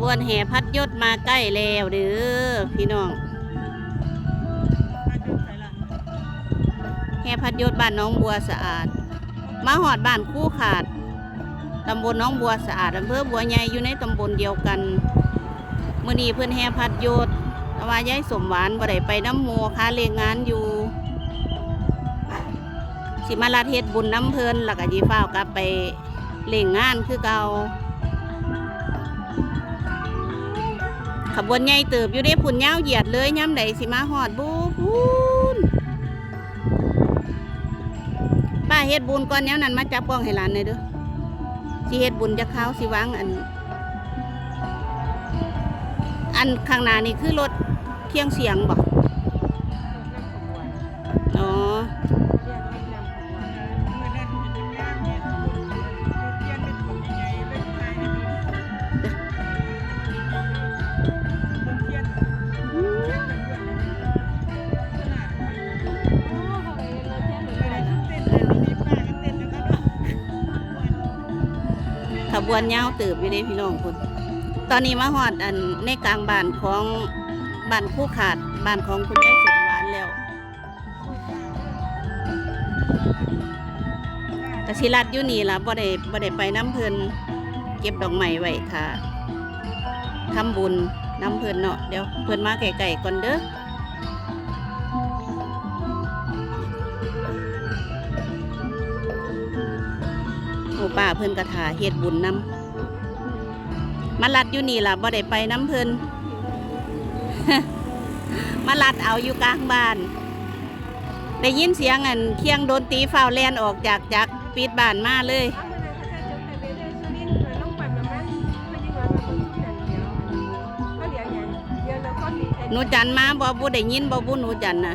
บวนแห่พัดยศมาใกล้แล้วเด้อพี่น้องแห่พัดยศบ้านน้องบัวสะอาด มาหอดบ้านคู่ขาดตำบลน้องบัวสะอาดอำเภอบัวใหญ่อยู่ในตำบลเดียวกันมื่อนี้เพื่อนแห่พัดยศตว่ายายสมหวานบ่ได้ไปน้ำโมค้าเลียงงานอยู่ สิมาลาเทศบุญน้ำเพลินแล้วก็ยีฟ้าวกลับไปเล่งงานคือเก่า ขบวนใหญ่เติบอยู่ได้ผุนยาวเหยียดเลยย้ำใดสิมาหอดบูพูนป้าเฮ็ดบุญก่อนแนวนั้นมาจับกล้องให้หลานเลยเด้อสิเฮ็ดบุญจะเข้าสิวางอัน อันข้างหน้านี่คือรถเที่ยงเสียงบอก บวนยาวตืบอยู่เด้พี่น้องคุณตอนนี้มาหอดอันในกลางบ้านของบ้านคู่ขาดบ้านของคุณยายสุดหวานแล้วกสิรัดอยู่นี่ล่ะบ่ได้บ่ได้ไปน้ำเพลินเก็บดอกไม้ไว้ค่ะทำบุญน้ำเพลินเนาะเดี๋ยวเพลินมาไก่ๆก่อนเด้อ โอ้ป้าเพิ่นกระถาเฮ็ดบุญนำมาลัดอยู่นี่ล่ะบ่ได้ไปน้ำเพลินมาลัดเอาอยู่กลางบ้าน ได้ยินเสียงอันเคียงโดนตีฟ้าวแลนออกจากจากปิดบ้านมาเลยหนูจันมาบ่บุได้ยินบ่บุหนูจันนะ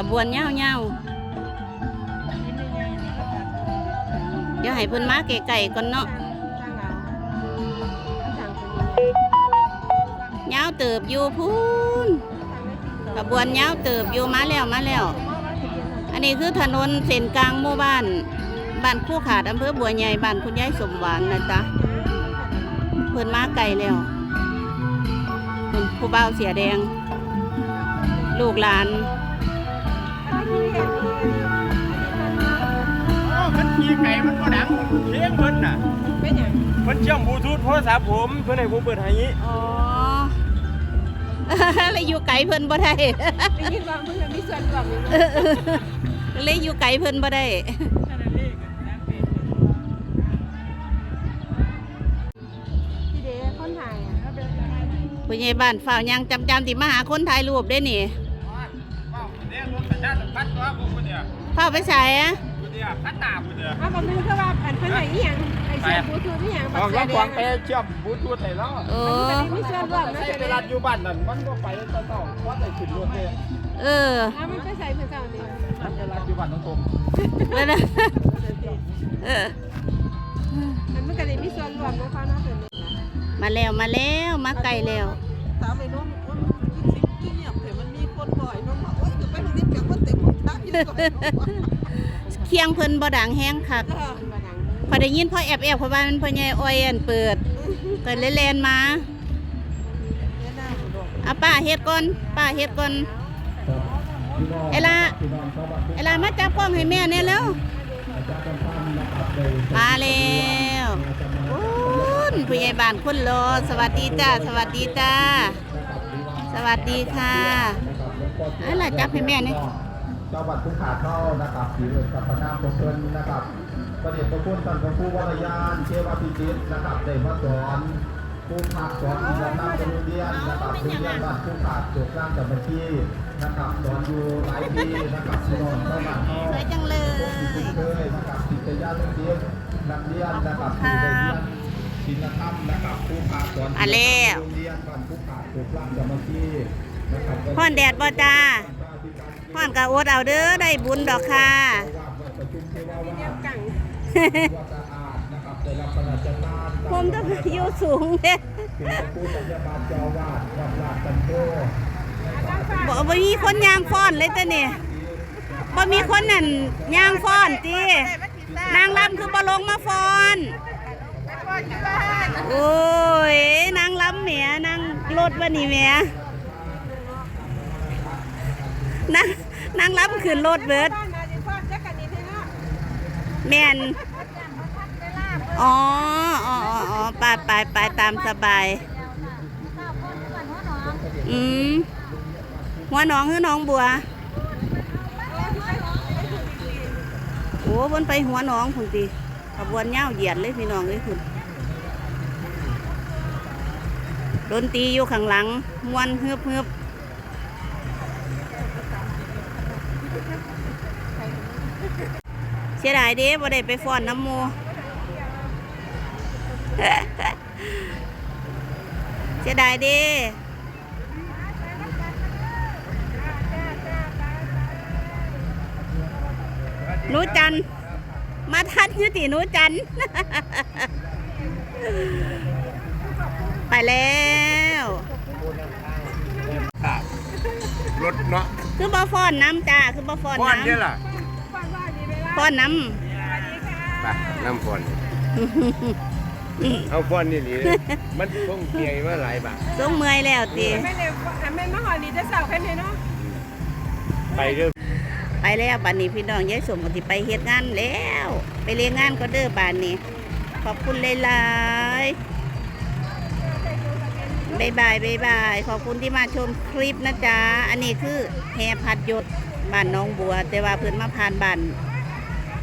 ขบวนยาวๆเดี๋ยวให้เพิ่นมาไกลๆก่อนเนาะยาวเติบอยู่พูนขบวนยาวเติบอยู่มาแล้วมาแล้ว อันนี้คือถนนเส้นกลางหมู่บ้านบ้านคู่ขาดอำเภอบัวใหญ่บ้านคุณยายสมหวานนะจ๊ะเพิ่นมาไกลแล้วผู้บ่าวเสียแดง ลูกหลาน ไก่มันก็ดังเลี้ยงเพิ่นน่ะเป็นอย่างเพิ่นเชื่อมบลูทูธโทรศัพท์ผมเพิ่นให้ผมเปิดให้นี้อ๋อ เลยอยู่ไกลเพิ่นบ่ได้ได้ยินว่ามึงมีส่วนร่วมอยู่เลยอยู่ไกลเพิ่นบ่ได้ที่เด้คนถ่ายอะผู้ใหญ่บ้านฝ้าวยังจำจำๆที่มาหาคนถ่ายรูปได้นี่ว้าวเดี๋ยวรถสัญชาติพัดตัวผมคนเดียวฝ้าวไปใส่อะ คนเดียวพัดตาคนเดียวอ้าวมันคือว่าอันเพิ่นไหนอีหยังไอ้เสียบลูทูธอีหยังออกเสีแล้ยวแดควางงไปเชื่อมบลูทูธให้แล้วโอ้มีส่วนร่วมนะใช้เสียเวแดลางอยู่บ้านนั่นมันก็ไปตอนต้องวัดได้ขึ้นรถเลยเอออ้าวมันไปใส่เพิ่นเจ้านี่มันเวลาอยู่บ้านต้องตรงเออนะเออมันมันก็ได้มีส่วนร่วมนะคะเนาะเพิ่นนี่มาแล้วมาแล้วมาไกลแล้ว ถามไอ้น้องว่ามันคือสิ่งที่เงียบแต่มันมีคนบ่อยน้องบอกโอ๊ยจะไปทางนี้เปียกมันเต็มหมดทางอยู่ก่อน เคียงเพิ่นบ่ดังแห้งคักเพิ่นบ่ดังพอได้ยินพ่อแอบแอบเพราะว่ามันพ่อใหญ่อ้อยอันเปิดก็เลยแลนมาเนี่ยหน้าผมบอกเอาป้าเฮ็ดก่อนป้าเฮ็ดก่อนเอล่าเอล่ามาจับกล้องให้แม่เนี่ยแล้วมาแล้วคุณผู้ใหญ่บ้านคุณรอสวัสดีจ้าสวัสดีจ้าสวัสดีค่ะเอาล่ะจับให้แม่นี่เจ้าบัตรผู้ขาเข้านะครับสีเหลืองกับพระนามของเพิ่นนะครับประเด็จพระคุณท่านพระผู้วรยานเทวพิจิตรนะครับได้มาสอนผู้ขาสอนวิญญาณตั้งโรงเรียนนะครับโรงเรียนบ้านผู้ขาดจบร่างกับบัญชีนะครับสอนอยู่หลายปีนะครับพี่น้องเข้ามาเข้าสวยจังเลยเคยนะครับศิษยานุศิษย์นักเรียนนะครับที่ได้เรียนศีลธรรมนะครับผู้ขาสอนโรงเรียนบ้านผู้ขาดจบร่างกับบัญชีนะครับพ่อนแดดบ่จ้า พ่อนกะอดเอาเด้อได้บุญดอกค่ะเรียบกังผมต้องอยู่สูงเด้ผู้สัญญาบัตรเจ้าวาดวัดลาดตันโตบ่บ่มีคนยางฟ้อนเลยจ้ะนี่บ่มีคนนั่นยางฟ้อนติได้มันผิดนางลำคือบอลงมาฟอนโอ้ยนางลำแหมนางรถวะนี่แหม นางนางลำขึ้นรถเบิดบ้านนาดิพ่อจักกันนี่เนาะแม่นอ๋ออ๋ออ๋อไปไปไปตามสบาย อืมหัวน้องคือน้องบัว โอ้บนไปหัวน้องพุ่นตีขบวนเงาเหยียดเลยพี่น้องเลยคุณดนตรีอยู่ข้างหลังมวนเฮือบเฮือบ เสียดายเด้บ่ได้ไปฟ้อนน้ำหมูเสียดายเด้หนูจันทร์มาทันอยุติหนูจันทร์ไปแล้ว รถเนาะ คือบ่ฟ้อนน้ำจ้า คือบ่ฟ้อนป้อนน้เดีเวลาำฟ้อนน้ไปน้ำป้อนำเอาป้อนนี่นี่มันคงเปียมาหลายบาททรงเมื่อยแล้วตีแม่เนี่ยแม่มาหอนี่จะเสาแค่นี้เนาะไปเด้อไปแล้วบัดนี้พี่น้องยายสมก็สิไปเฮ็ดงานแล้ว ไปเรียนงานก็เด้อบัดนี้ ขอบคุณหลายๆบายบายบายบายขอบคุณที่มาชมคลิปนะจ๊ะ อันนี้คือแฮพัดยศบ้านน้องบัว แต่ว่าเพิ่นมาผ่านบ้าน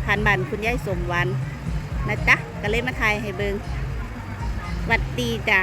ผ่านบ้านคุณยายสมวันนะจ๊ะก็เลยมาถ่ายให้เบิงวัดดีจ้า